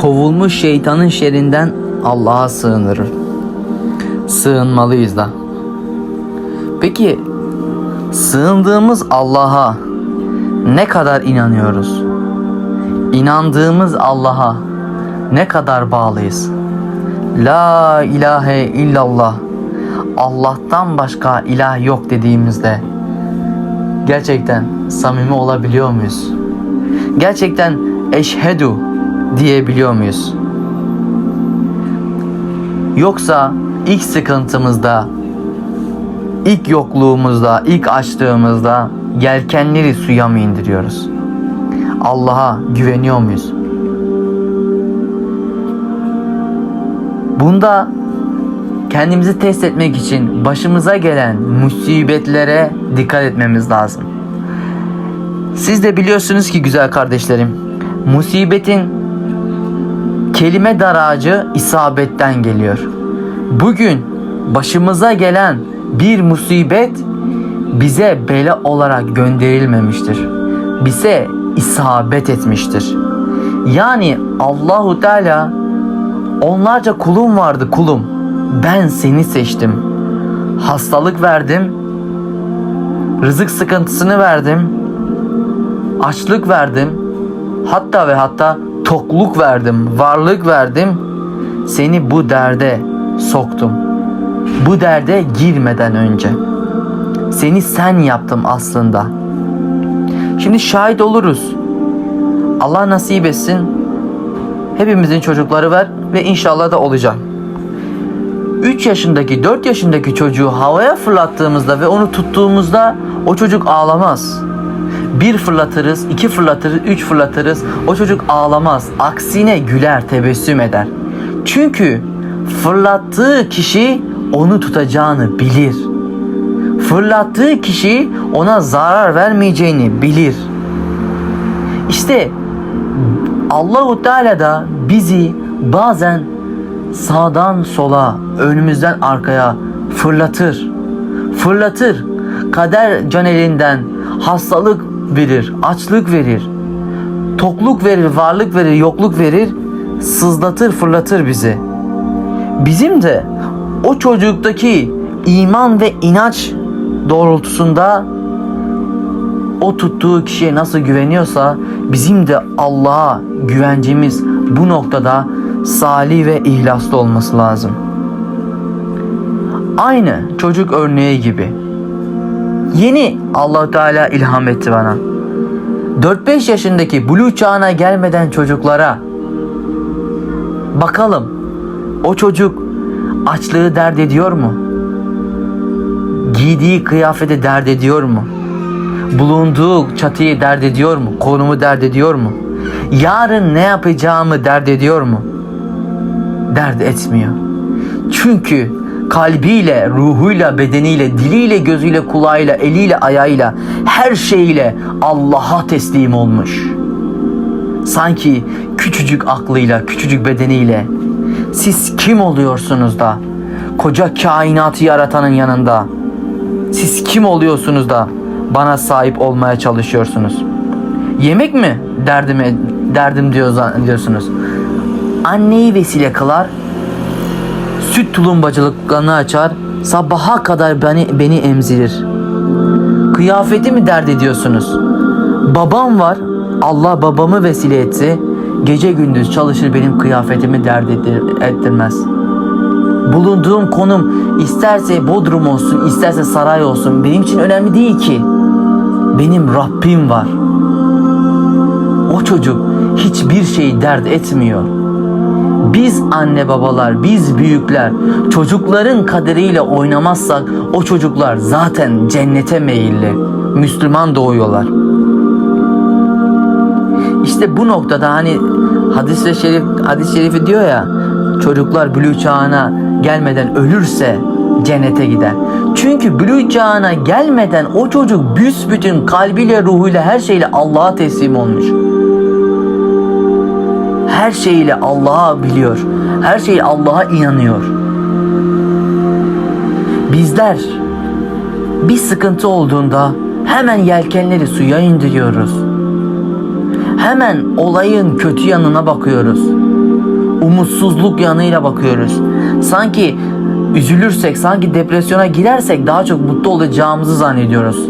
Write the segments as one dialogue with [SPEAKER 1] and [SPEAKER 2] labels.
[SPEAKER 1] kovulmuş şeytanın şerrinden Allah'a sığınırır. Sığınmalıyız da. Peki sığındığımız Allah'a ne kadar inanıyoruz? İnandığımız Allah'a ne kadar bağlıyız? La ilahe illallah. Allah'tan başka ilah yok dediğimizde gerçekten samimi olabiliyor muyuz? Gerçekten eşhedü diyebiliyor muyuz? Yoksa ilk sıkıntımızda, ilk yokluğumuzda, ilk açtığımızda yelkenleri suya mı indiriyoruz? Allah'a güveniyor muyuz? Bunda kendimizi test etmek için başımıza gelen musibetlere dikkat etmemiz lazım. Siz de biliyorsunuz ki güzel kardeşlerim, musibetin kelime daracı isabetten geliyor. Bugün başımıza gelen bir musibet bize bela olarak gönderilmemiştir. Bize isabet etmiştir. Yani Allahu Teala onlarca kulum vardı kulum. Ben seni seçtim. Hastalık verdim. Rızık sıkıntısını verdim. Açlık verdim. Hatta ve hatta tokluk verdim, varlık verdim. Seni bu derde soktum. Bu derde girmeden önce. Seni sen yaptım aslında. Şimdi şahit oluruz. Allah nasip etsin. Hepimizin çocukları var ve inşallah da olacak. 3 yaşındaki 4 yaşındaki çocuğu havaya fırlattığımızda ve onu tuttuğumuzda o çocuk ağlamaz. Bir fırlatırız, iki fırlatırız, üç fırlatırız. O çocuk ağlamaz. Aksine güler, tebessüm eder. Çünkü fırlattığı kişi onu tutacağını bilir. Fırlattığı kişi ona zarar vermeyeceğini bilir. İşte Allahu Teala da bizi bazen sağdan sola, önümüzden arkaya fırlatır. Fırlatır. Kader can elinden hastalık verir, açlık verir. Tokluk verir, varlık verir, yokluk verir. Sızlatır, fırlatır bizi. Bizim de o çocuktaki iman ve inanç doğrultusunda o tuttuğu kişiye nasıl güveniyorsa bizim de Allah'a güvencimiz bu noktada salih ve ihlaslı olması lazım. Aynı çocuk örneği gibi. Yeni allah Teala ilham etti bana. 4-5 yaşındaki blue çağına gelmeden çocuklara bakalım o çocuk açlığı dert ediyor mu? Giydiği kıyafeti dert ediyor mu? Bulunduğu çatıyı dert ediyor mu? Konumu dert ediyor mu? Yarın ne yapacağımı dert ediyor mu? Dert etmiyor. Çünkü kalbiyle, ruhuyla, bedeniyle, diliyle, gözüyle, kulağıyla, eliyle, ayağıyla, her şeyiyle Allah'a teslim olmuş. Sanki küçücük aklıyla, küçücük bedeniyle siz kim oluyorsunuz da koca kainatı yaratanın yanında siz kim oluyorsunuz da bana sahip olmaya çalışıyorsunuz? Yemek mi derdime derdim diyor diyorsunuz. Anneyi vesile kılar, süt tulumbacılıklarını açar, sabaha kadar beni beni emzirir. Kıyafeti mi dert ediyorsunuz? Babam var, Allah babamı vesile etti. Gece gündüz çalışır benim kıyafetimi dert ettir- ettirmez. Bulunduğum konum isterse bodrum olsun, isterse saray olsun benim için önemli değil ki. Benim Rabbim var. O çocuk hiçbir şeyi dert etmiyor. Biz anne babalar, biz büyükler çocukların kaderiyle oynamazsak o çocuklar zaten cennete meyilli. Müslüman doğuyorlar. İşte bu noktada hani hadis-i şerif hadis-i şerifi diyor ya çocuklar bülü çağına gelmeden ölürse cennete gider. Çünkü bülü çağına gelmeden o çocuk büsbütün kalbiyle, ruhuyla, her şeyle Allah'a teslim olmuş. Her şeyle Allah'a biliyor. Her şeyle Allah'a inanıyor. Bizler bir sıkıntı olduğunda hemen yelkenleri suya indiriyoruz. Hemen olayın kötü yanına bakıyoruz. umutsuzluk yanıyla bakıyoruz. Sanki üzülürsek, sanki depresyona girersek daha çok mutlu olacağımızı zannediyoruz.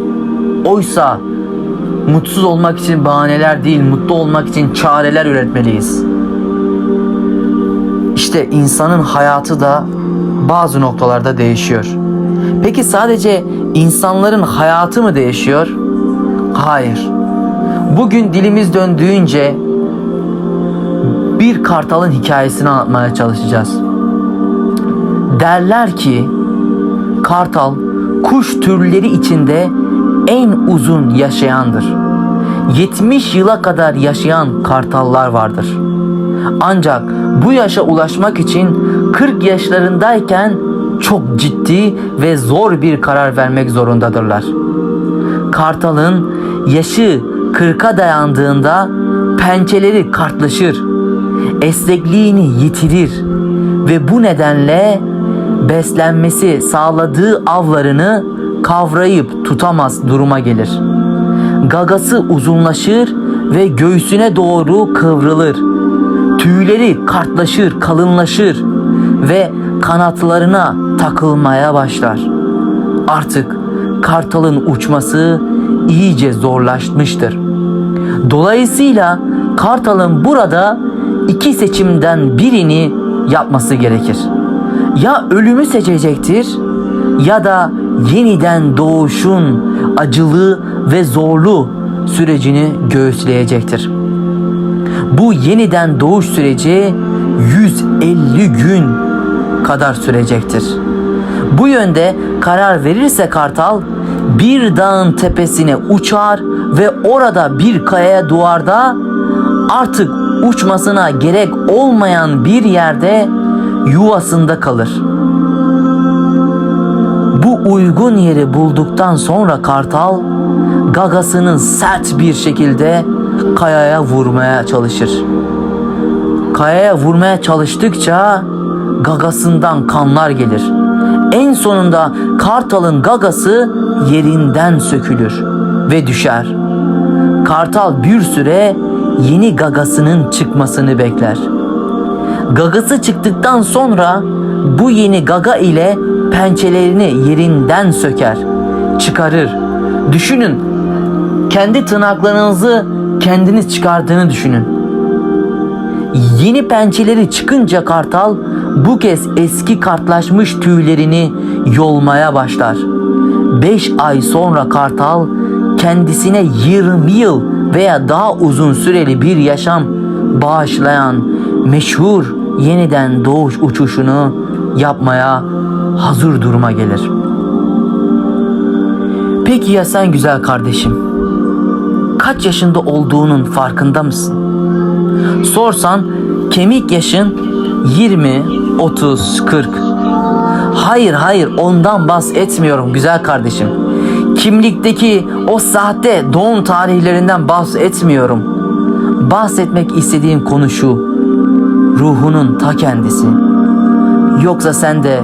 [SPEAKER 1] Oysa mutsuz olmak için bahaneler değil, mutlu olmak için çareler üretmeliyiz. İşte insanın hayatı da bazı noktalarda değişiyor. Peki sadece insanların hayatı mı değişiyor? Hayır. Bugün dilimiz döndüğünce bir kartalın hikayesini anlatmaya çalışacağız. Derler ki kartal kuş türleri içinde en uzun yaşayandır. 70 yıla kadar yaşayan kartallar vardır. Ancak bu yaşa ulaşmak için 40 yaşlarındayken çok ciddi ve zor bir karar vermek zorundadırlar. Kartalın yaşı 40'a dayandığında pençeleri kartlaşır, esnekliğini yitirir ve bu nedenle beslenmesi sağladığı avlarını kavrayıp tutamaz duruma gelir. Gagası uzunlaşır ve göğsüne doğru kıvrılır. Tüyleri kartlaşır, kalınlaşır ve kanatlarına takılmaya başlar. Artık kartalın uçması iyice zorlaşmıştır. Dolayısıyla kartalın burada iki seçimden birini yapması gerekir. Ya ölümü seçecektir ya da yeniden doğuşun acılı ve zorlu sürecini göğüsleyecektir. Bu yeniden doğuş süreci 150 gün kadar sürecektir. Bu yönde karar verirse kartal bir dağın tepesine uçar ve orada bir kayaya duvarda artık uçmasına gerek olmayan bir yerde yuvasında kalır. Bu uygun yeri bulduktan sonra kartal gagasını sert bir şekilde kayaya vurmaya çalışır. Kayaya vurmaya çalıştıkça gagasından kanlar gelir. En sonunda kartalın gagası yerinden sökülür ve düşer. Kartal bir süre yeni gagasının çıkmasını bekler. Gagası çıktıktan sonra bu yeni gaga ile pençelerini yerinden söker, çıkarır. Düşünün, kendi tırnaklarınızı kendiniz çıkardığını düşünün. Yeni pençeleri çıkınca kartal bu kez eski kartlaşmış tüylerini yolmaya başlar. 5 ay sonra kartal kendisine 20 yıl veya daha uzun süreli bir yaşam bağışlayan meşhur yeniden doğuş uçuşunu yapmaya hazır duruma gelir. Peki ya sen güzel kardeşim? Kaç yaşında olduğunun farkında mısın? Sorsan kemik yaşın 20, 30, 40. Hayır hayır ondan bahsetmiyorum güzel kardeşim. Kimlikteki o sahte doğum tarihlerinden bahsetmiyorum. Bahsetmek istediğim konu şu. Ruhunun ta kendisi. Yoksa sen de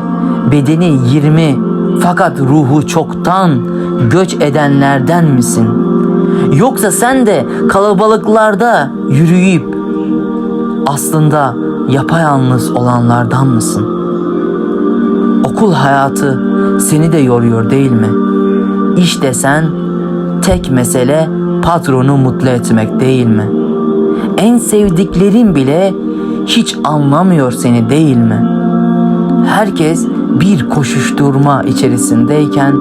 [SPEAKER 1] bedeni 20 fakat ruhu çoktan göç edenlerden misin? Yoksa sen de kalabalıklarda yürüyüp aslında yapayalnız olanlardan mısın? Okul hayatı seni de yoruyor değil mi? İşte sen tek mesele patronu mutlu etmek değil mi? En sevdiklerin bile hiç anlamıyor seni değil mi? Herkes bir koşuşturma içerisindeyken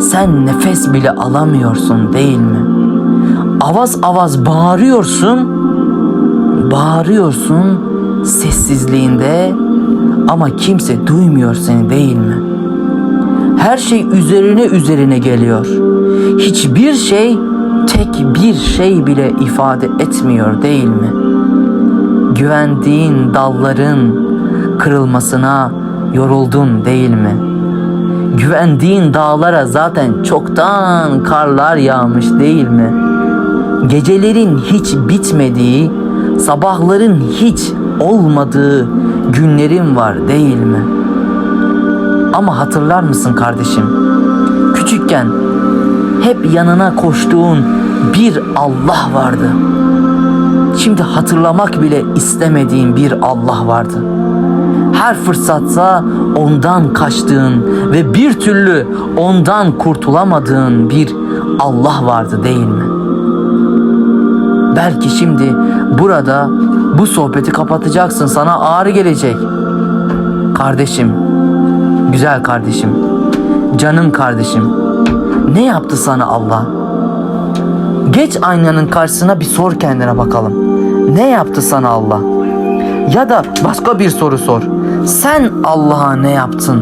[SPEAKER 1] sen nefes bile alamıyorsun değil mi? Avaz avaz bağırıyorsun, bağırıyorsun sessizliğinde ama kimse duymuyor seni değil mi? Her şey üzerine üzerine geliyor. Hiçbir şey tek bir şey bile ifade etmiyor değil mi? Güvendiğin dalların kırılmasına yoruldun değil mi? Güvendiğin dağlara zaten çoktan karlar yağmış değil mi? Gecelerin hiç bitmediği, sabahların hiç olmadığı günlerin var değil mi? Ama hatırlar mısın kardeşim? Küçükken hep yanına koştuğun bir Allah vardı. Şimdi hatırlamak bile istemediğin bir Allah vardı. Her fırsatta ondan kaçtığın ve bir türlü ondan kurtulamadığın bir Allah vardı değil mi? Belki şimdi burada bu sohbeti kapatacaksın. Sana ağır gelecek. Kardeşim, güzel kardeşim, canım kardeşim. Ne yaptı sana Allah? Geç aynanın karşısına bir sor kendine bakalım. Ne yaptı sana Allah? Ya da başka bir soru sor. Sen Allah'a ne yaptın?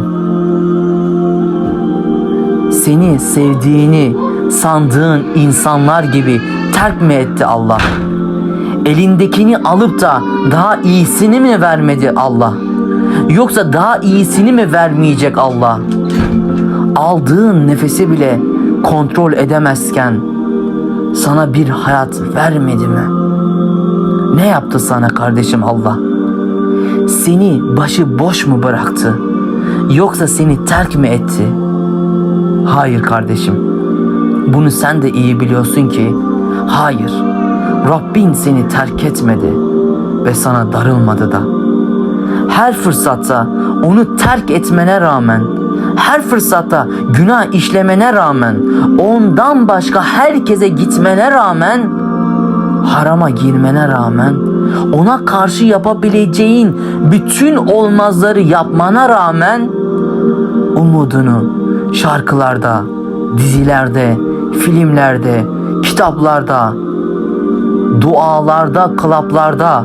[SPEAKER 1] Seni sevdiğini sandığın insanlar gibi terk mi etti Allah? Elindekini alıp da daha iyisini mi vermedi Allah? Yoksa daha iyisini mi vermeyecek Allah? Aldığın nefesi bile kontrol edemezken sana bir hayat vermedi mi? Ne yaptı sana kardeşim Allah? Seni başı boş mu bıraktı? Yoksa seni terk mi etti? Hayır kardeşim. Bunu sen de iyi biliyorsun ki hayır. Rabbin seni terk etmedi ve sana darılmadı da. Her fırsatta onu terk etmene rağmen, her fırsatta günah işlemene rağmen, ondan başka herkese gitmene rağmen, harama girmene rağmen, ona karşı yapabileceğin bütün olmazları yapmana rağmen umudunu şarkılarda, dizilerde, filmlerde, kitaplarda, dualarda, klaplarda,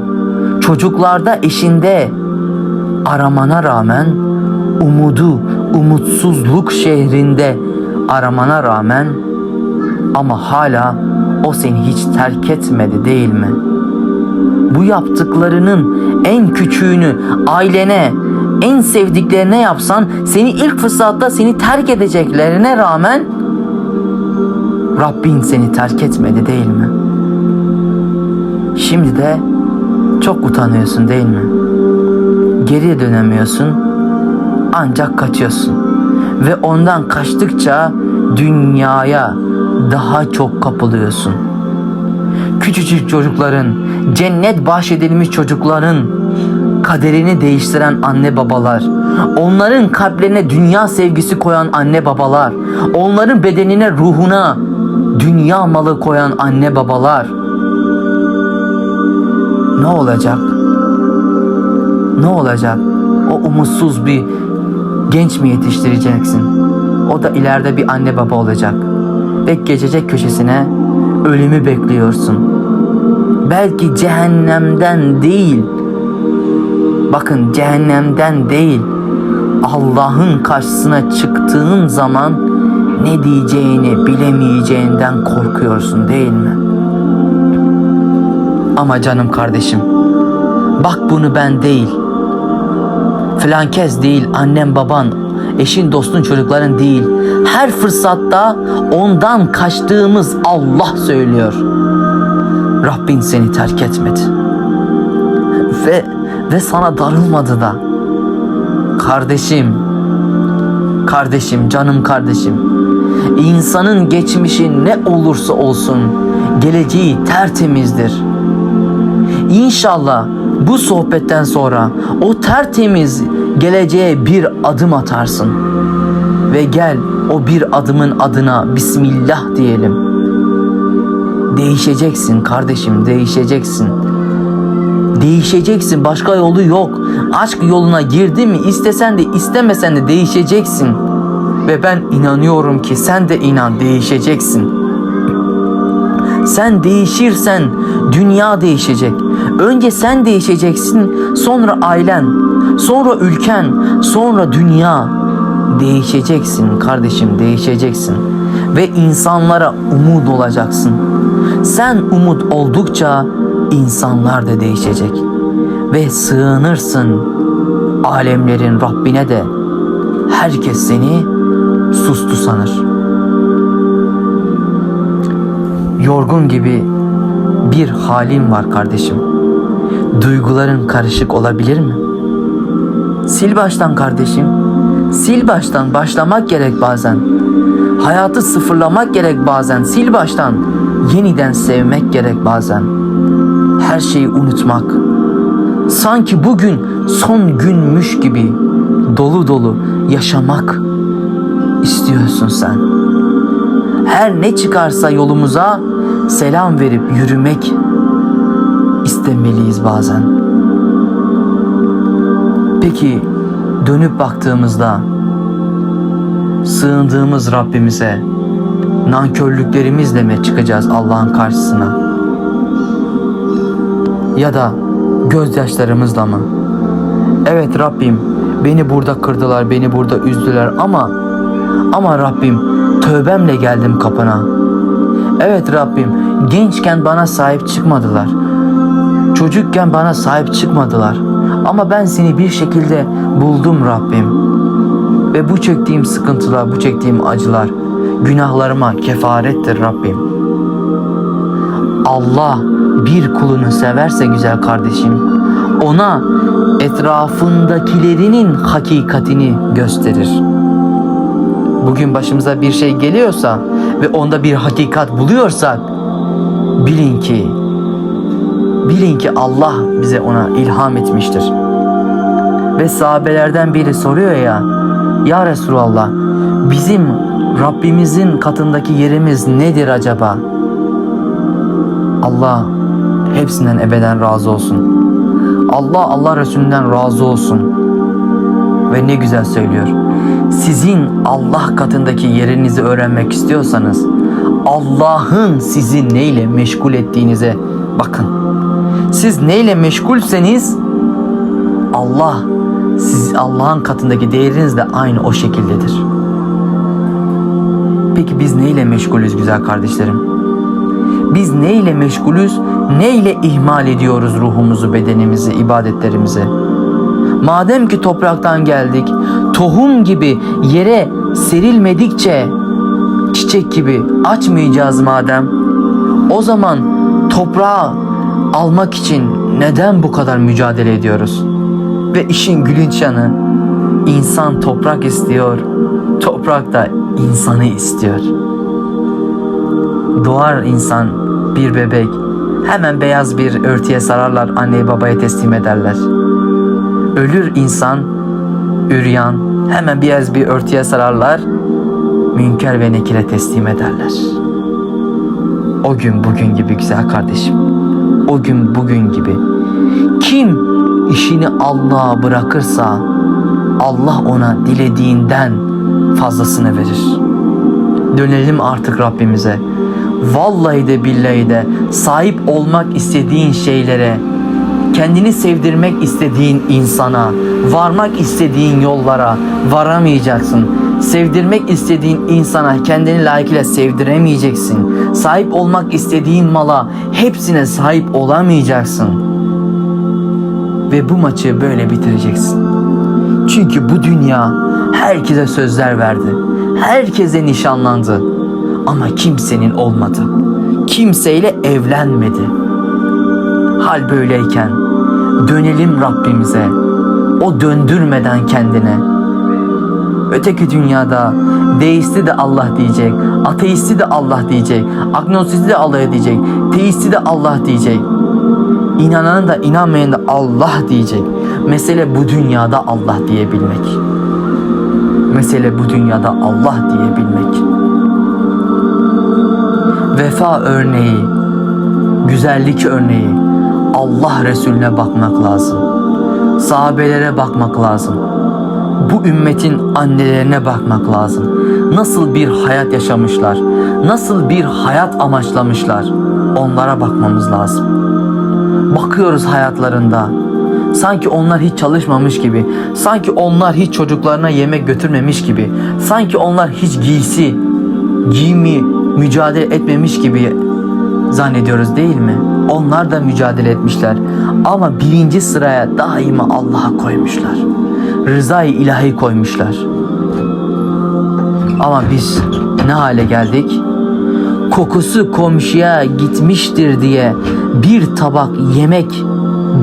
[SPEAKER 1] çocuklarda, eşinde aramana rağmen umudu umutsuzluk şehrinde aramana rağmen ama hala o seni hiç terk etmedi değil mi? Bu yaptıklarının en küçüğünü ailene, en sevdiklerine yapsan seni ilk fırsatta seni terk edeceklerine rağmen Rabbin seni terk etmedi değil mi? Şimdi de çok utanıyorsun değil mi? Geriye dönemiyorsun ancak kaçıyorsun. Ve ondan kaçtıkça dünyaya daha çok kapılıyorsun. Küçücük çocukların, cennet bahşedilmiş çocukların kaderini değiştiren anne babalar, onların kalplerine dünya sevgisi koyan anne babalar, onların bedenine, ruhuna dünya malı koyan anne babalar. Ne olacak? Ne olacak? O umutsuz bir genç mi yetiştireceksin? O da ileride bir anne baba olacak. Ve geçecek köşesine ölümü bekliyorsun. Belki cehennemden değil. Bakın cehennemden değil. Allah'ın karşısına çıktığın zaman ne diyeceğini bilemeyeceğinden korkuyorsun değil mi? Ama canım kardeşim, bak bunu ben değil, filan kez değil, annem baban, eşin dostun çocukların değil. Her fırsatta ondan kaçtığımız Allah söylüyor. Rabbin seni terk etmedi. Ve ve sana darılmadı da. Kardeşim, kardeşim, canım kardeşim. İnsanın geçmişi ne olursa olsun geleceği tertemizdir. İnşallah bu sohbetten sonra o tertemiz geleceğe bir adım atarsın. Ve gel o bir adımın adına Bismillah diyelim. Değişeceksin kardeşim, değişeceksin. Değişeceksin, başka yolu yok. Aşk yoluna girdi mi istesen de istemesen de değişeceksin. Ve ben inanıyorum ki sen de inan değişeceksin. Sen değişirsen dünya değişecek. Önce sen değişeceksin, sonra ailen, sonra ülken, sonra dünya. Değişeceksin kardeşim, değişeceksin. Ve insanlara umut olacaksın. Sen umut oldukça insanlar da değişecek. Ve sığınırsın alemlerin Rabbine de herkes seni sustu sanır. Yorgun gibi bir halin var kardeşim. Duyguların karışık olabilir mi? Sil baştan kardeşim. Sil baştan başlamak gerek bazen. Hayatı sıfırlamak gerek bazen. Sil baştan yeniden sevmek gerek bazen. her şeyi unutmak. Sanki bugün son günmüş gibi dolu dolu yaşamak istiyorsun sen. Her ne çıkarsa yolumuza selam verip yürümek istemeliyiz bazen. Peki dönüp baktığımızda sığındığımız Rabbimize nankörlüklerimizle mi çıkacağız Allah'ın karşısına? Ya da gözyaşlarımızla mı? Evet Rabbim beni burada kırdılar, beni burada üzdüler ama ama Rabbim tövbemle geldim kapına. Evet Rabbim gençken bana sahip çıkmadılar. Çocukken bana sahip çıkmadılar. Ama ben seni bir şekilde buldum Rabbim. Ve bu çektiğim sıkıntılar, bu çektiğim acılar günahlarıma kefarettir Rabbim. Allah bir kulunu severse güzel kardeşim, ona etrafındakilerinin hakikatini gösterir. Bugün başımıza bir şey geliyorsa ve onda bir hakikat buluyorsak bilin ki bilin ki Allah bize ona ilham etmiştir. Ve sahabelerden biri soruyor ya Ya Resulallah bizim Rabbimizin katındaki yerimiz nedir acaba? Allah hepsinden ebeden razı olsun. Allah Allah Resulünden razı olsun. Ve ne güzel söylüyor. Sizin Allah katındaki yerinizi öğrenmek istiyorsanız Allah'ın sizi neyle meşgul ettiğinize bakın. Siz neyle meşgulseniz Allah siz Allah'ın katındaki değeriniz de aynı o şekildedir. Peki biz neyle meşgulüz güzel kardeşlerim? Biz neyle meşgulüz? Neyle ihmal ediyoruz ruhumuzu, bedenimizi, ibadetlerimizi? Madem ki topraktan geldik, tohum gibi yere serilmedikçe çiçek gibi açmayacağız madem. O zaman toprağı almak için neden bu kadar mücadele ediyoruz? Ve işin gülünç yanı insan toprak istiyor, toprak da insanı istiyor. Doğar insan bir bebek hemen beyaz bir örtüye sararlar anneye babaya teslim ederler. Ölür insan üryan hemen beyaz bir örtüye sararlar münker ve nekire teslim ederler. O gün bugün gibi güzel kardeşim. O gün bugün gibi. Kim işini Allah'a bırakırsa Allah ona dilediğinden fazlasını verir. Dönelim artık Rabbimize. Vallahi de billahi de sahip olmak istediğin şeylere, kendini sevdirmek istediğin insana, varmak istediğin yollara varamayacaksın. Sevdirmek istediğin insana kendini layıkıyla sevdiremeyeceksin. Sahip olmak istediğin mala hepsine sahip olamayacaksın. Ve bu maçı böyle bitireceksin. Çünkü bu dünya herkese sözler verdi. Herkese nişanlandı. Ama kimsenin olmadı. Kimseyle evlenmedi. Hal böyleyken dönelim Rabbimize. O döndürmeden kendine. Öteki dünyada deisti de Allah diyecek, ateisti de Allah diyecek, agnostisti de Allah diyecek, teisti de Allah diyecek. İnanan da inanmayan da Allah diyecek. Mesele bu dünyada Allah diyebilmek. Mesele bu dünyada Allah diyebilmek. Vefa örneği, güzellik örneği Allah Resulüne bakmak lazım. Sahabelere bakmak lazım. Bu ümmetin annelerine bakmak lazım. Nasıl bir hayat yaşamışlar? Nasıl bir hayat amaçlamışlar? Onlara bakmamız lazım. Bakıyoruz hayatlarında. Sanki onlar hiç çalışmamış gibi, sanki onlar hiç çocuklarına yemek götürmemiş gibi, sanki onlar hiç giysi, giyimi mücadele etmemiş gibi zannediyoruz değil? Onlar da mücadele etmişler ama birinci sıraya daima Allah'a koymuşlar. Rızayı ilahi koymuşlar. Ama biz ne hale geldik? Kokusu komşuya gitmiştir diye bir tabak yemek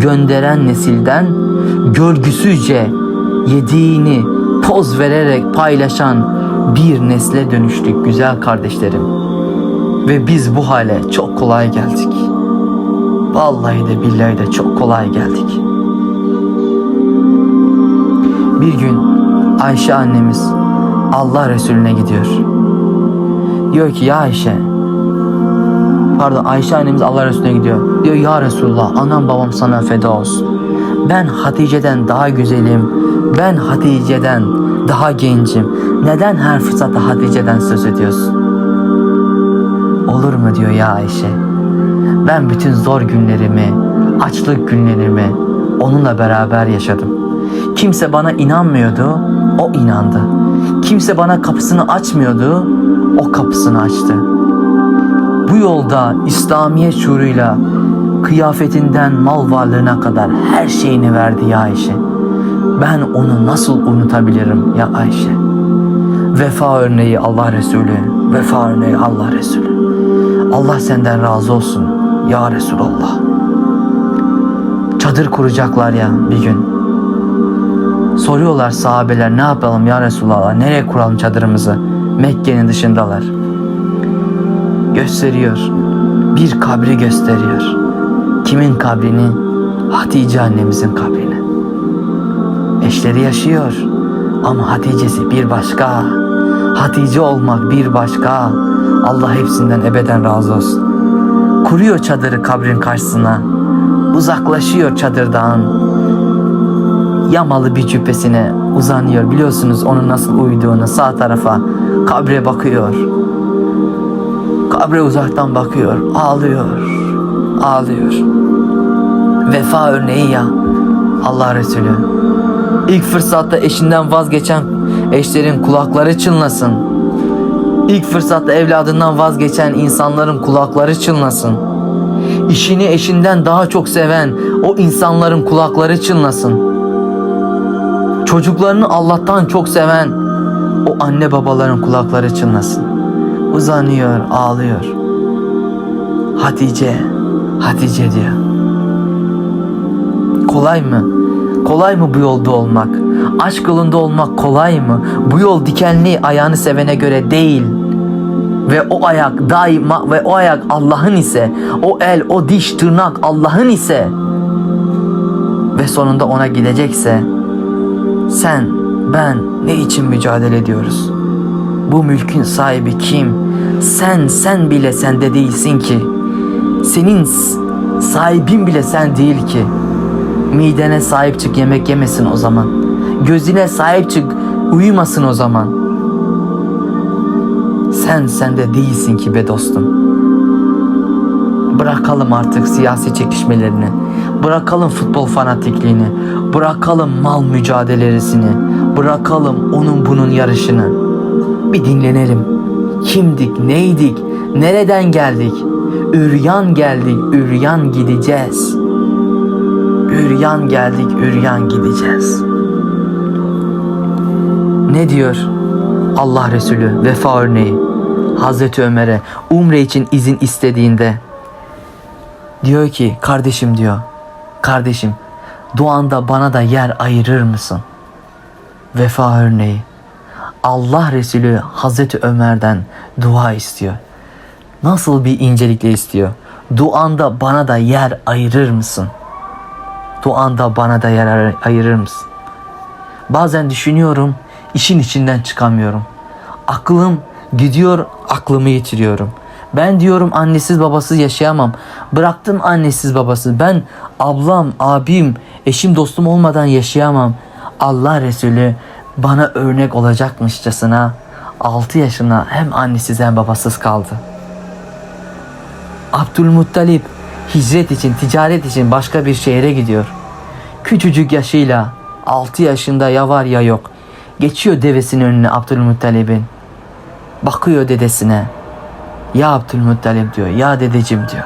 [SPEAKER 1] gönderen nesilden görgüsüzce yediğini poz vererek paylaşan bir nesle dönüştük güzel kardeşlerim. Ve biz bu hale çok kolay geldik. Vallahi de billahi de çok kolay geldik. Bir gün Ayşe annemiz Allah Resulüne gidiyor. Diyor ki ya Ayşe Pardon Ayşe annemiz Allah Resulüne gidiyor. Diyor ya Resulullah anam babam sana feda olsun. Ben Hatice'den daha güzelim. Ben Hatice'den daha gencim. Neden her fırsatta Hatice'den söz ediyorsun? Olur mu diyor ya Ayşe. Ben bütün zor günlerimi, açlık günlerimi onunla beraber yaşadım. Kimse bana inanmıyordu, o inandı. Kimse bana kapısını açmıyordu, o kapısını açtı. Bu yolda İslamiyet şuuruyla kıyafetinden mal varlığına kadar her şeyini verdi ya Ayşe. Ben onu nasıl unutabilirim ya Ayşe? Vefa örneği Allah Resulü, vefa örneği Allah Resulü. Allah senden razı olsun ya Resulallah. Çadır kuracaklar ya bir gün. Soruyorlar sahabeler ne yapalım ya Resulallah nereye kuralım çadırımızı? Mekke'nin dışındalar. Gösteriyor. Bir kabri gösteriyor. Kimin kabrini? Hatice annemizin kabrini. Eşleri yaşıyor. Ama Hatice'si bir başka. Hatice olmak bir başka. Allah hepsinden ebeden razı olsun. Kuruyor çadırı kabrin karşısına. Uzaklaşıyor çadırdan. Yamalı bir cübbesine uzanıyor. Biliyorsunuz onun nasıl uyuduğunu sağ tarafa kabre bakıyor. Kabre uzaktan bakıyor. Ağlıyor. Ağlıyor. Vefa örneği ya. Allah Resulü. İlk fırsatta eşinden vazgeçen eşlerin kulakları çınlasın. İlk fırsatta evladından vazgeçen insanların kulakları çınlasın. İşini eşinden daha çok seven o insanların kulakları çınlasın. Çocuklarını Allah'tan çok seven o anne babaların kulakları çınlasın. Uzanıyor, ağlıyor. Hatice, Hatice diyor. Kolay mı? Kolay mı bu yolda olmak? Aşk yolunda olmak kolay mı? Bu yol dikenli ayağını sevene göre değil. Ve o ayak daima ve o ayak Allah'ın ise, o el, o diş, tırnak Allah'ın ise ve sonunda ona gidecekse sen, ben ne için mücadele ediyoruz? Bu mülkün sahibi kim? Sen, sen bile sende değilsin ki. Senin sahibin bile sen değil ki. Midene sahip çık yemek yemesin o zaman. Gözüne sahip çık uyumasın o zaman. Sen sende değilsin ki be dostum. Bırakalım artık siyasi çekişmelerini. Bırakalım futbol fanatikliğini. Bırakalım mal mücadelesini. Bırakalım onun bunun yarışını. Bir dinlenelim. Kimdik, neydik, nereden geldik? Üryan geldik, üryan gideceğiz. Üryan geldik, üryan gideceğiz. Ne diyor Allah Resulü vefa örneği Hazreti Ömer'e umre için izin istediğinde diyor ki kardeşim diyor kardeşim duanda bana da yer ayırır mısın? Vefa örneği Allah Resulü Hazreti Ömer'den dua istiyor. Nasıl bir incelikle istiyor? Duanda bana da yer ayırır mısın? Duanda bana da yer ay- ayırır mısın? Bazen düşünüyorum, işin içinden çıkamıyorum. Aklım gidiyor, aklımı yitiriyorum. Ben diyorum annesiz babasız yaşayamam. Bıraktım annesiz babasız. Ben ablam, abim, eşim, dostum olmadan yaşayamam. Allah Resulü bana örnek olacakmışçasına 6 yaşına hem annesiz hem babasız kaldı. Abdülmuttalip hicret için, ticaret için başka bir şehre gidiyor. Küçücük yaşıyla 6 yaşında ya var ya yok. Geçiyor devesinin önüne Abdülmuttalip'in. Bakıyor dedesine. Ya Abdülmuttalip diyor, ya dedeciğim diyor.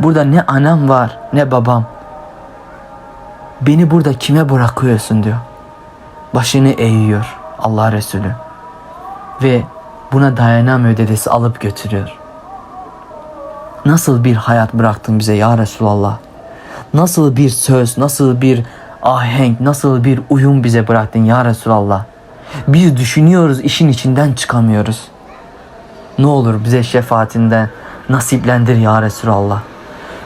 [SPEAKER 1] Burada ne anam var ne babam. Beni burada kime bırakıyorsun diyor. Başını eğiyor Allah Resulü. Ve buna dayanamıyor dedesi alıp götürüyor. Nasıl bir hayat bıraktın bize ya Resulallah? Nasıl bir söz, nasıl bir ahenk, nasıl bir uyum bize bıraktın ya Resulallah? Biz düşünüyoruz, işin içinden çıkamıyoruz. Ne olur bize şefaatinden nasiplendir ya Resulallah.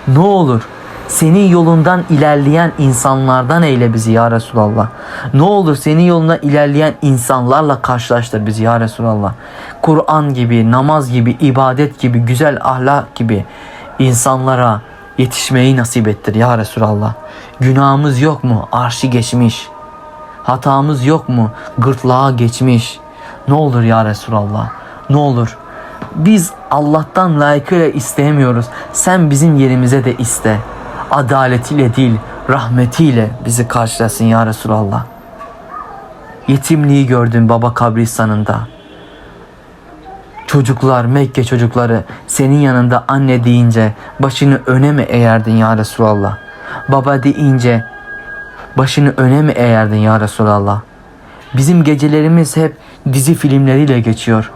[SPEAKER 1] Ne olur senin yolundan ilerleyen insanlardan eyle bizi ya Resulallah. Ne olur senin yolundan ilerleyen insanlarla karşılaştır bizi ya Resulallah. Kur'an gibi, namaz gibi, ibadet gibi, güzel ahlak gibi insanlara yetişmeyi nasip ettir ya Resulallah. Günahımız yok mu? Arşi geçmiş. Hatamız yok mu? Gırtlağa geçmiş. Ne olur ya Resulallah. Ne olur. Biz Allah'tan layıkıyla isteyemiyoruz. Sen bizim yerimize de iste. Adaletiyle değil, rahmetiyle bizi karşılasın ya Resulallah. Yetimliği gördüm baba kabristanında. Çocuklar, Mekke çocukları senin yanında anne deyince başını öne mi eğerdin ya Resulallah? Baba deyince başını öne mi eğerdin ya Resulallah? Bizim gecelerimiz hep dizi filmleriyle geçiyor.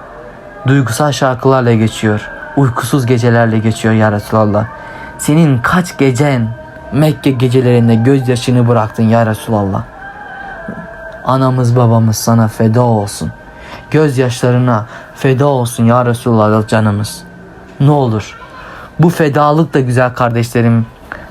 [SPEAKER 1] Duygusal şarkılarla geçiyor. Uykusuz gecelerle geçiyor ya Resulallah. Senin kaç gecen Mekke gecelerinde gözyaşını bıraktın ya Resulallah. Anamız babamız sana feda olsun. Gözyaşlarına feda olsun ya Resulallah canımız. Ne olur. Bu fedalık da güzel kardeşlerim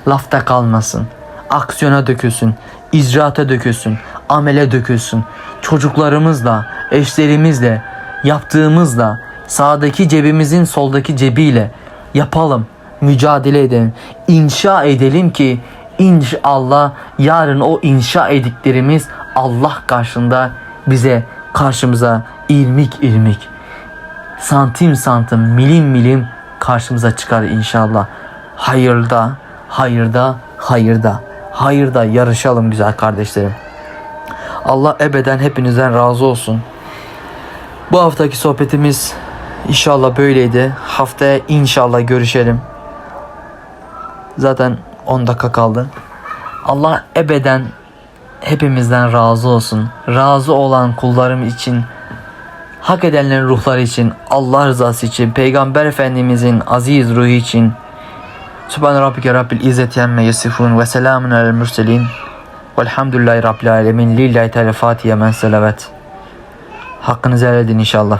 [SPEAKER 1] lafta kalmasın. Aksiyona dökülsün. İcraata dökülsün. Amele dökülsün. Çocuklarımızla, eşlerimizle, yaptığımızla, sağdaki cebimizin soldaki cebiyle yapalım. Mücadele edelim. İnşa edelim ki inşallah yarın o inşa ediklerimiz Allah karşında bize karşımıza ilmik ilmik santim santim milim milim karşımıza çıkar inşallah. Hayırda, hayırda, hayırda, hayırda yarışalım güzel kardeşlerim. Allah ebeden hepinizden razı olsun. Bu haftaki sohbetimiz inşallah böyleydi. Haftaya inşallah görüşelim. Zaten 10 dakika kaldı. Allah ebeden hepimizden razı olsun. Razı olan kullarım için hak edenlerin ruhları için, Allah rızası için, Peygamber Efendimizin aziz ruhu için Subhan Rabbike Rabbil İzzeti Emme Yasifun ve selamun alel mürselin Velhamdülillahi Rabbil Alemin. Lillahi Teala Fatiha men selavet Hakkınızı helal edin inşallah.